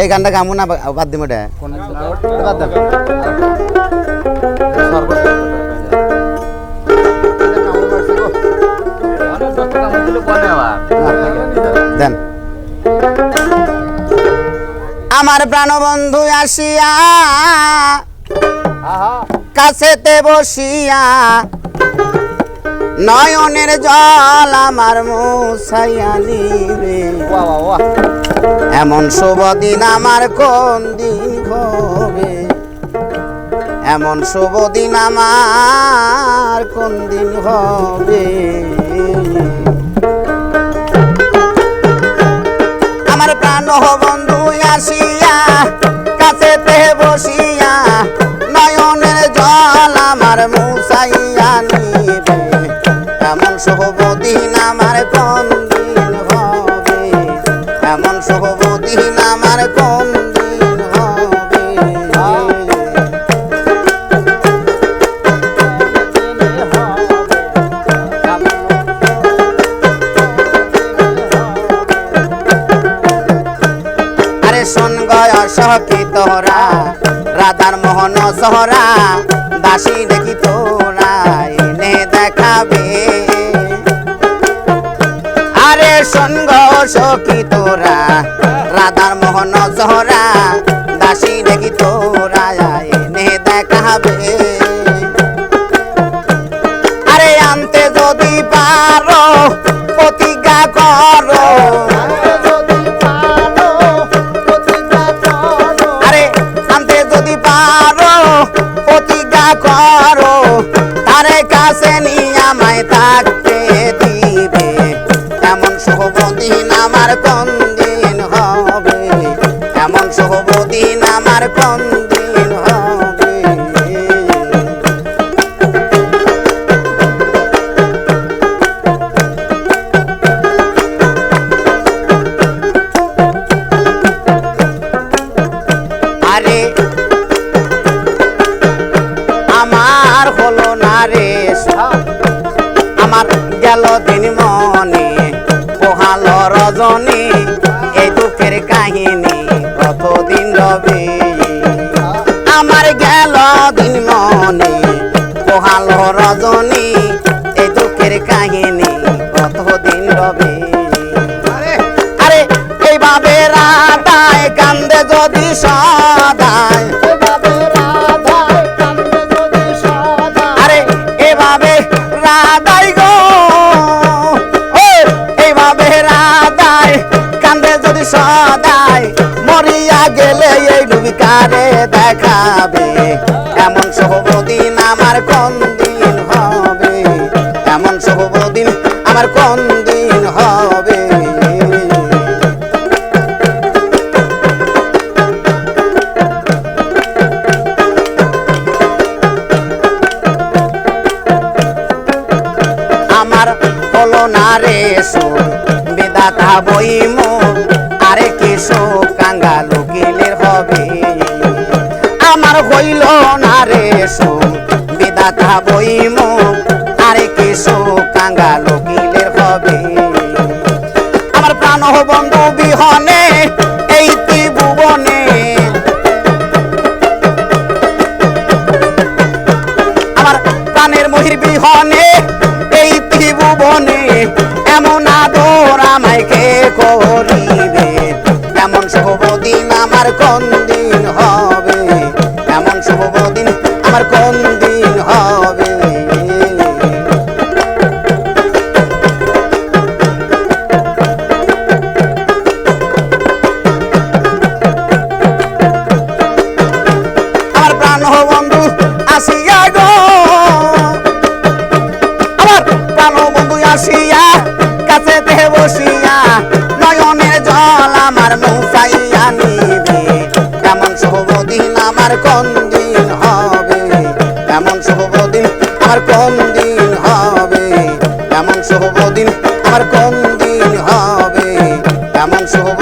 এই গানটা গামু না, বাদ দিম এটা বাদ দাও দেন। আমার প্রাণবন্ধু আসিয়া কাছেতে বসিয়া নয়নের জল আমার মুসাইয়া নিবে। এমন শুভ দিন আমার কোন দিন হবে? এমন শুভ দিন আমার কোন দিন হবে? আমার প্রাণ বন্ধু, আসিয়া, কাছেতে বসিয়া, নয়নের জল আমার মুসাইয়া নিবে। এমন শুভ দিন আমার কোন দিন হবে? এমন শুভ দিন আমার দিন হবে? আরে শোন গয় সখী তোরা রাধার মোহন সহরা, দাসী দেখি তোরা, এনে দেখাবে। আরে শোন গো সখী তোরা রাধার মোহন সহরা দাসী দেখি তোরা, এনে দেখাবে। আরে আনতে যদি পারো, প্রতিজ্ঞা করো। আনতে যদি করো কাছে থাকতে এমন আমার কোন দিন হবে এমন শুভ দিন আমার কোন দিন হবে আরে মনে পোহালো রজনী এই দুঃখের কাহিনী। আমার গেল দিন মনে পোহাল রজনী, এই দুঃখের কাহিনী কতদিন রবে। আরে, এইভাবে রাধায় কান্দে যদি সদায়। এই দেখাবে। এমন আমার কোন দিন হবে? এমন আমার কোন দিন হবে? আমার সুর বিদাতা বইম আরে রে সুর বিদাতা বইম, আরে কি সুখ কাঙ্গাল উকিলের হবে। আমার প্রাণ বন্ধু বিহনে, এই ত্রিভুবনে। আমার প্রাণের মহির বিহনে, এই ত্রিভুবনে। এমন বসিয়া, কাছেতে বসিয়া, নয়নের জল আমার নৌকাইয়া নিবে। কেমন শুভদিন আমার কোন দিন হবে? কেমন শুভদিন আমার কোন দিন হবে? কেমন শুভদিন আমার কোন দিন হবে? কেমন শুভ